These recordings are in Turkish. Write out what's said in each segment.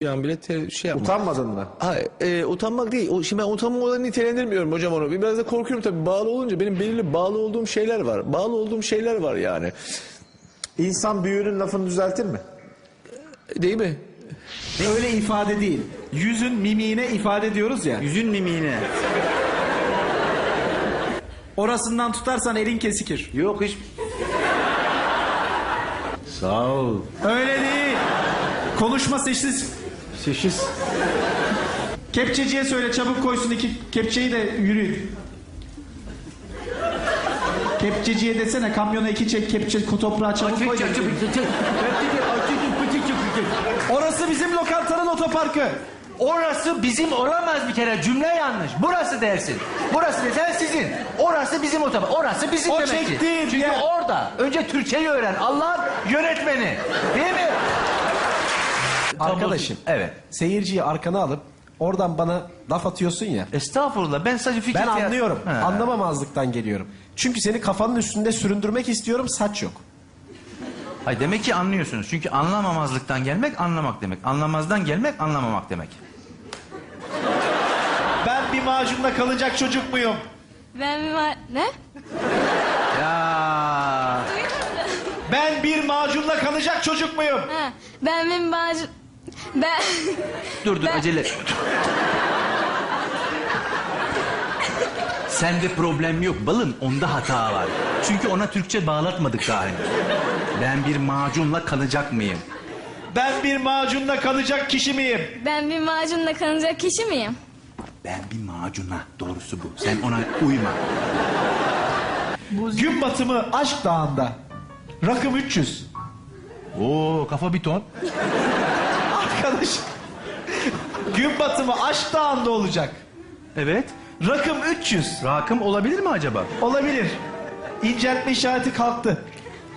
Yani bile te- şey yapmak. Utanmadın mı? Hayır, e, utanmak değil. O, şimdi ben utanma olarak nitelendirmiyorum hocam onu. Biraz da korkuyorum tabii. Bağlı olunca benim belirli bağlı olduğum şeyler var. Bağlı olduğum şeyler var yani. İnsan büyüğünün lafını düzeltir mi? Değil mi? Öyle ifade değil. Yüzün mimiğine ifade diyoruz ya. Yüzün mimiğine. Orasından tutarsan elin kesikir. Yok hiç. Sağ ol. Öyle değil. Konuşma sessiz. Sekiz. Kepçeciye söyle çabuk koysun iki kepçeyi de yürüyün. Kepçeciye desene kamyona iki çek kepçe toprağı çabuk koy. Orası bizim lokantanın otoparkı. Orası bizim olamaz bir kere cümle yanlış. Burası dersin. Burası desen sizin. Orası bizim otoban. Orası bizim O demek ki. çektiğin Çünkü yer. orada önce Türkçeyi öğren. Allah'ın yönetmeni. Değil mi? Arkadaşım. Evet. Seyirciyi arkana alıp oradan bana laf atıyorsun ya. Estağfurullah ben sadece fikir... Ben anlıyorum. Ha. Anlamamazlıktan geliyorum. Çünkü seni kafanın üstünde süründürmek istiyorum saç yok. Ay demek ki anlıyorsunuz. Çünkü anlamamazlıktan gelmek anlamak demek. Anlamazdan gelmek anlamamak demek. Ben bir macunla kalacak çocuk muyum? Ben bir ma- ne? Ya Ben bir macunla kalacak çocuk muyum? Ha, ben bir macun... Ben... dur dur Ben- acele. Sende problem yok balım onda hata var. Çünkü ona Türkçe bağlatmadık daha henüz. Ben bir macunla kalacak mıyım? Ben bir macunla kalacak kişi miyim? ben bir macunla kanacak kişi miyim? Ben bir macuna doğrusu bu. Sen ona uyma. Gün batımı Aşk Dağı'nda. Rakım 300. Oo kafa bir ton. Arkadaş. Gün batımı Aşk Dağı'nda olacak. Evet. Rakım 300. Rakım olabilir mi acaba? Olabilir. İnceltme işareti kalktı.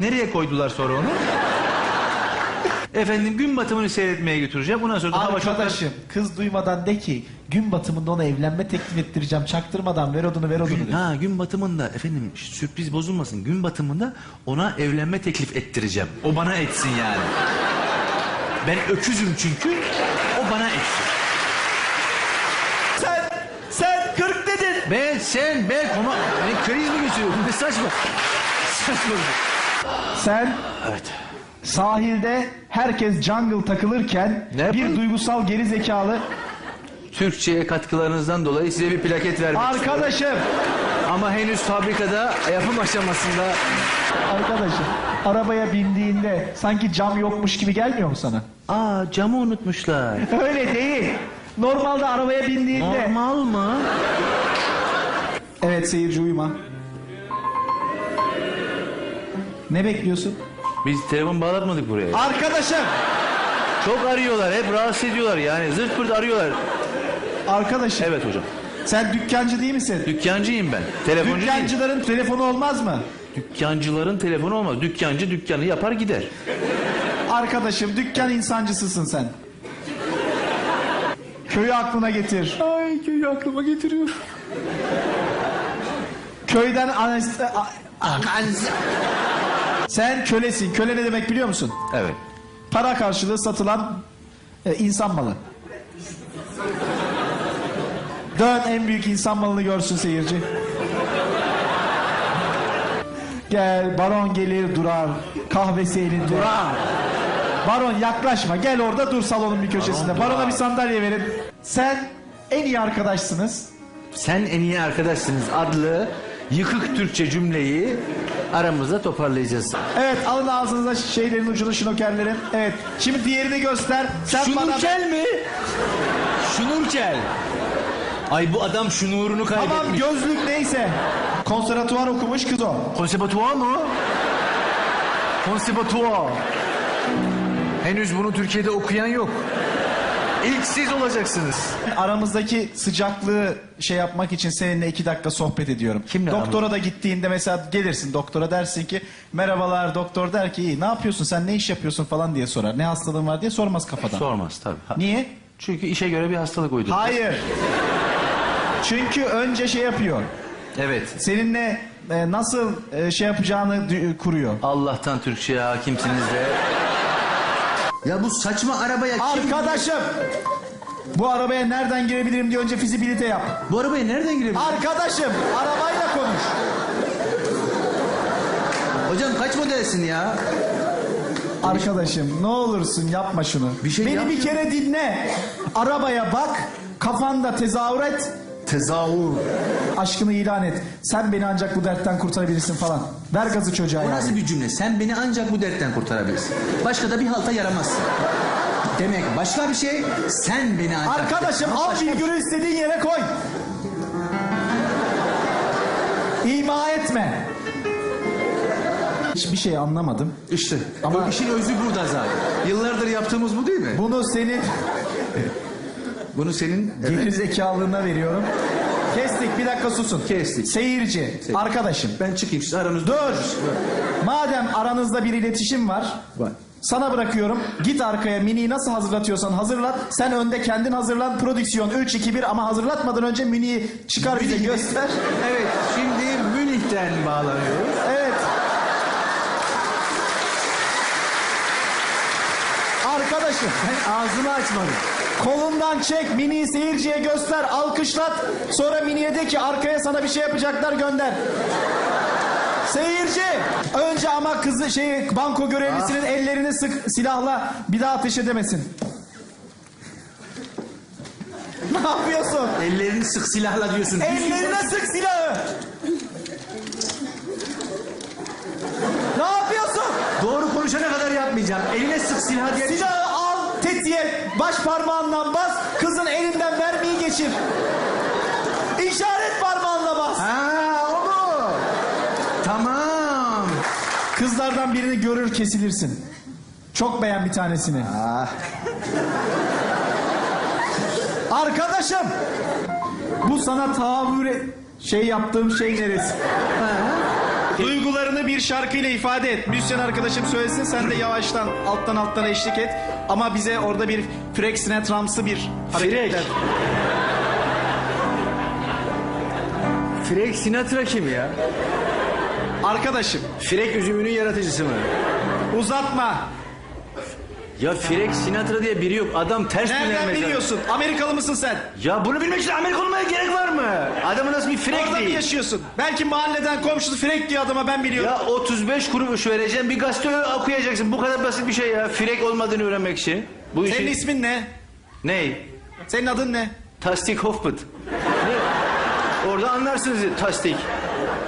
Nereye koydular sonra onu? Efendim gün batımını seyretmeye götüreceğim. Bundan sonra da hava çok... Arkadaşım kız duymadan de ki gün batımında ona evlenme teklif ettireceğim. Çaktırmadan ver odunu ver odunu. Gün, de. ha gün batımında efendim sürpriz bozulmasın. Gün batımında ona evlenme teklif ettireceğim. O bana etsin yani. Ben öküzüm çünkü. O bana etsin. Sen sen 40 dedin. Ben sen ben ona ne kriz mi geçiriyorsun? Ne saçma. Saçma. Sen Evet. sahilde herkes jungle takılırken Ne bir duygusal geri zekalı Türkçe'ye katkılarınızdan dolayı size bir plaket vermek istiyorum. arkadaşım Ama henüz fabrikada yapım aşamasında arkadaşım arabaya bindiğinde sanki cam yokmuş gibi gelmiyor mu sana? Aa camı unutmuşlar. Öyle değil. Normalde arabaya bindiğinde Normal mı? Evet seyirci uyuma. Ne bekliyorsun? Biz telefon bağlatmadık buraya. Arkadaşım, Çok arıyorlar, hep rahatsız ediyorlar yani. Zırt pırt arıyorlar. arkadaşım. Evet hocam. Sen dükkancı değil misin? Dükkancıyım ben. Telefoncu değilim. Dükkancıların telefonu olmaz mı? Dükkancıların telefonu olmaz. Dükkancı dükkanı yapar gider. Arkadaşım dükkan insancısısın sen. Köyü aklına getir. Ay köyü aklıma getiriyor. Köyden anest... a- Sen kölesin. Köle ne demek biliyor musun? Evet. Para karşılığı satılan e, insan malı. Dön en büyük insan malını görsün seyirci. Gel baron gelir durar kahvesi elinde. Durar. Baron yaklaşma gel orada dur salonun bir köşesinde. Barona bir sandalye verin. Sen en iyi arkadaşsınız. Sen en iyi arkadaşsınız adlı yıkık Türkçe cümleyi aramızda toparlayacağız. Evet alın ağzınıza şeylerin ucunu şnokerlerin. Evet şimdi diğerini göster. Sen bana... Şunurkel mi? Şunurkel. Ay bu adam şunurunu Tamam kaybetmiş. gözlük neyse. Konservatuvar okumuş kız o. Konservatuvar mı? Konservatuvar. Henüz bunu Türkiye'de okuyan yok. İlk siz olacaksınız. Aramızdaki sıcaklığı şey yapmak için seninle iki dakika sohbet ediyorum. Kimle Doktora da gittiğinde mesela gelirsin doktora dersin ki merhabalar doktor der ki iyi ne yapıyorsun sen ne iş yapıyorsun falan diye sorar. Ne hastalığın var diye sormaz kafadan. Sormaz tabii. Niye? Çünkü işe göre bir hastalık uydurdu. Hayır. Çünkü önce şey yapıyor. Evet. Seninle e, nasıl e, şey yapacağını kuruyor. Allah'tan Türkçe'ye hakimsiniz de. Ya bu saçma arabaya kim... Arkadaşım. Bu arabaya nereden girebilirim diye önce fizibilite yap. Bu arabaya nereden girebilir? Arkadaşım arabayla konuş. Hocam kaç modelsin ya? Arkadaşım ne olursun yapma şunu. Bir şey Beni bir yapmıyorum. kere dinle. Arabaya bak. Kafanda tezahür et. Tezahür. Aşkını ilan et. Sen beni ancak bu dertten kurtarabilirsin falan. Ver gazı çocuğa O yani. nasıl bir cümle? Sen beni ancak bu dertten kurtarabilirsin. Başka da bir halta yaramazsın. Demek başka bir şey, sen beni ancak... Arkadaşım al virgülü istediğin yere koy. İma etme. Hiçbir şey anlamadım. İşte. Ama- Ama işin özü burada zaten. Yıllardır yaptığımız bu değil mi? Bunu senin Bunu senin... geri zekalığına veriyorum. Kestik bir dakika susun. Kestik. Seyirci, arkadaşım. Ben çıkayım siz aranızda... Dur. Madem aranızda bir iletişim var. Var. Sana bırakıyorum. Git arkaya miniyi nasıl hazırlatıyorsan hazırlat. Sen önde kendin hazırlan. Prodüksiyon 3 2 1 ama hazırlatmadan önce miniyi çıkar bize göster. Evet, şimdi Münih'ten bağlanıyoruz. Arkadaşım Ben ağzımı açmadım. kolundan çek miniyi seyirciye göster alkışlat sonra miniye de ki arkaya sana bir şey yapacaklar gönder. Seyirci önce ama kızı şey banko görevlisinin ellerini sık silahla bir daha ateş edemesin. Ne yapıyorsun? Ellerini sık silahla diyorsun. Ellerine sık silahı. Ne yapıyorsun? Doğru konuşana kadar yapmayacağım. Eline sık silah diye... Silahı tetiğe baş parmağından bas, kızın elinden mermiyi geçir. İşaret parmağınla bas. Ha o mu? Tamam. Kızlardan birini görür kesilirsin. Çok beğen bir tanesini. Arkadaşım, bu sana tahammül şey yaptığım şey neresi? Duygularını bir şarkıyla ifade et. Müzisyen arkadaşım söylesin sen de yavaştan alttan alttan eşlik et. Ama bize orada bir Frank Sinatra'msı bir hareket. Frank. Frank Sinatra kim ya? Arkadaşım Frank üzümünün yaratıcısı mı? uzatma. Ya Frank Sinatra diye biri yok. Adam ters Nereden biliyorsun? Amerikalı mısın sen? Ya bunu bilmek için Amerika olmaya gerek var mı? Adamın nasıl bir Frank Orada mı değil? yaşıyorsun? Belki mahalleden komşusu Frank diyor adama ben biliyorum. Ya 35 kuruş vereceğim bir gazete okuyacaksın. Bu kadar basit bir şey ya. Frank olmadığını öğrenmek için. Bu işin... Senin ismin ne? Ney? Senin adın ne? Tasdik Hoffman. Ne? Orada anlarsınız tasdik.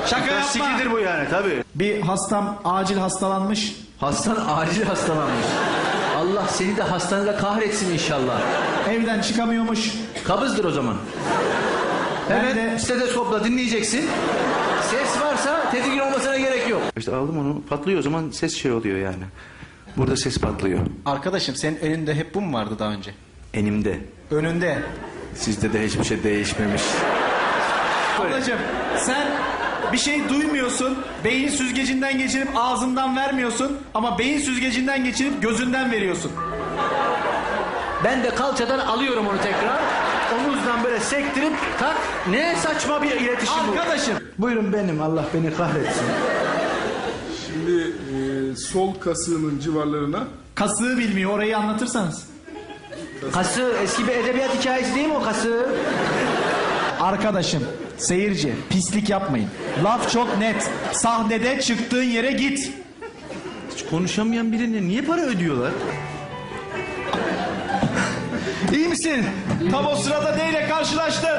Şaka yapma. Tastikidir bu yani tabii. Bir hastam acil hastalanmış. Hastan acil hastalanmış. Allah seni de hastanede kahretsin inşallah. Evden çıkamıyormuş. Kabızdır o zaman. Ben Evet, de- stetoskopla dinleyeceksin. Ses varsa tedirgin olmasına gerek yok. İşte aldım onu patlıyor o zaman ses şey oluyor yani. Burada ses patlıyor. Arkadaşım senin önünde hep bu mu vardı daha önce? Enimde. Önünde. Sizde de hiçbir şey değişmemiş. Ablacığım sen bir şey duymuyorsun. Beyin süzgecinden geçirip ağzından vermiyorsun. Ama beyin süzgecinden geçirip gözünden veriyorsun. Ben de kalçadan alıyorum onu tekrar. Omuzdan böyle sektirip tak. Ne saçma bir iletişim bu. Arkadaşım Buyurun benim Allah beni kahretsin. Şimdi e, sol kasığının civarlarına kasığı bilmiyor orayı anlatırsanız. Kası eski bir edebiyat hikayesi değil mi o kası? Arkadaşım, seyirci, pislik yapmayın. Laf çok net. Sahnede çıktığın yere git. Hiç konuşamayan birine niye para ödüyorlar? İyi misin? Tam o sırada neyle karşılaştın?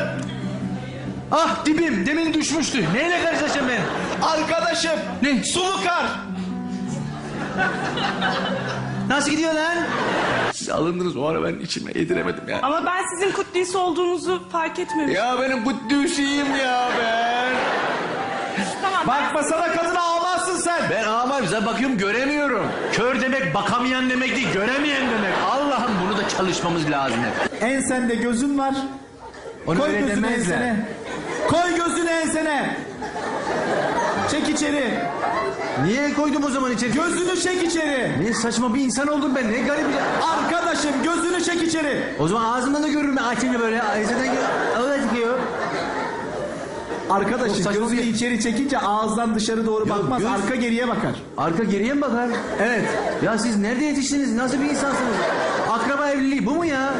Ah dibim demin düşmüştü. Neyle karşılaşacağım ben? Arkadaşım. Ne? Sulu kar. Nasıl gidiyor lan? Siz alındınız o ara ben içime yediremedim ya. Ama ben sizin Kutlis olduğunuzu fark etmemiştim. Ya benim Kuddüs'üyüm ya ben. Tamam. Bakmasana kadına ağlarsın sen. Ben ağamayım zaten bakıyorum göremiyorum. Kör demek bakamayan demek değil göremeyen demek. Allah'ım bunu da çalışmamız lazım hep. Ensende gözün var. Onu Koy öyle gözünü demezler. ensene. Koy gözünü ensene. Çek içeri. Niye koydum o zaman içeri? Gözünü çek içeri. Ne saçma bir insan oldum ben ne garip bir... Arkadaşım gözünü çek içeri. O zaman ağzımdan da görürüm ben açınca böyle. Ağzından Ağzına çıkıyor. Arkadaşım saçma gözünü bir- içeri çekince ağızdan dışarı doğru bakmaz. göz- Arka geriye bakar. Arka geriye mi bakar? Evet. Ya siz nerede yetiştiniz? Nasıl bir insansınız? Akraba evliliği bu mu ya?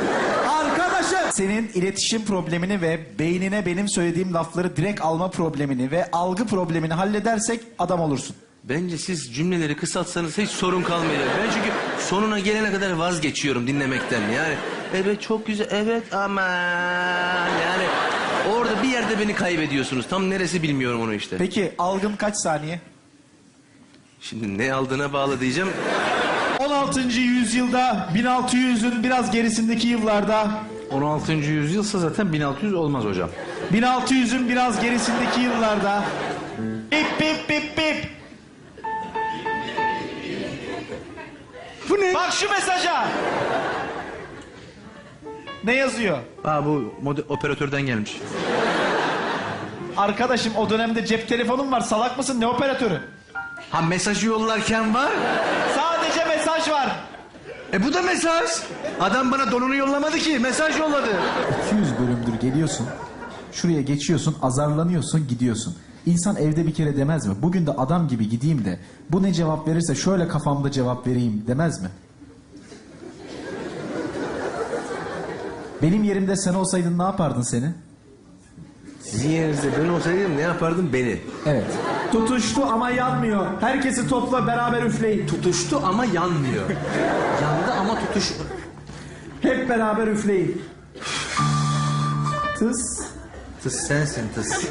Arkadaşım. Senin iletişim problemini ve beynine benim söylediğim lafları direkt alma problemini ve algı problemini halledersek adam olursun. Bence siz cümleleri kısaltsanız hiç sorun kalmayacak. Ben çünkü sonuna gelene kadar vazgeçiyorum dinlemekten. Yani evet çok güzel evet ama yani orada bir yerde beni kaybediyorsunuz. Tam neresi bilmiyorum onu işte. Peki algın kaç saniye? Şimdi ne aldığına bağlı diyeceğim. 16. yüzyılda 1600'ün biraz gerisindeki yıllarda 16. yüzyılsa zaten 1600 olmaz hocam. 1600'ün biraz gerisindeki yıllarda Bip bip bip bip Ne? Bak şu mesaja Ne yazıyor? Aa bu mode- operatörden gelmiş. Arkadaşım o dönemde cep telefonun var salak mısın ne operatörü? Ha mesajı yollarken var. Sadece mesaj var. E bu da mesaj. Adam bana donunu yollamadı ki. Mesaj yolladı. 200 bölümdür geliyorsun. Şuraya geçiyorsun, azarlanıyorsun, gidiyorsun. İnsan evde bir kere demez mi? Bugün de adam gibi gideyim de bu ne cevap verirse şöyle kafamda cevap vereyim demez mi? Benim yerimde sen olsaydın ne yapardın seni? Sizin yerinizde ben olsaydım ne yapardım beni? Evet. Tutuştu ama yanmıyor. Herkesi topla beraber üfleyin. Tutuştu ama yanmıyor. Yandı ama tutuş... Hep beraber üfleyin. Tıs. Tıs sensin tıs.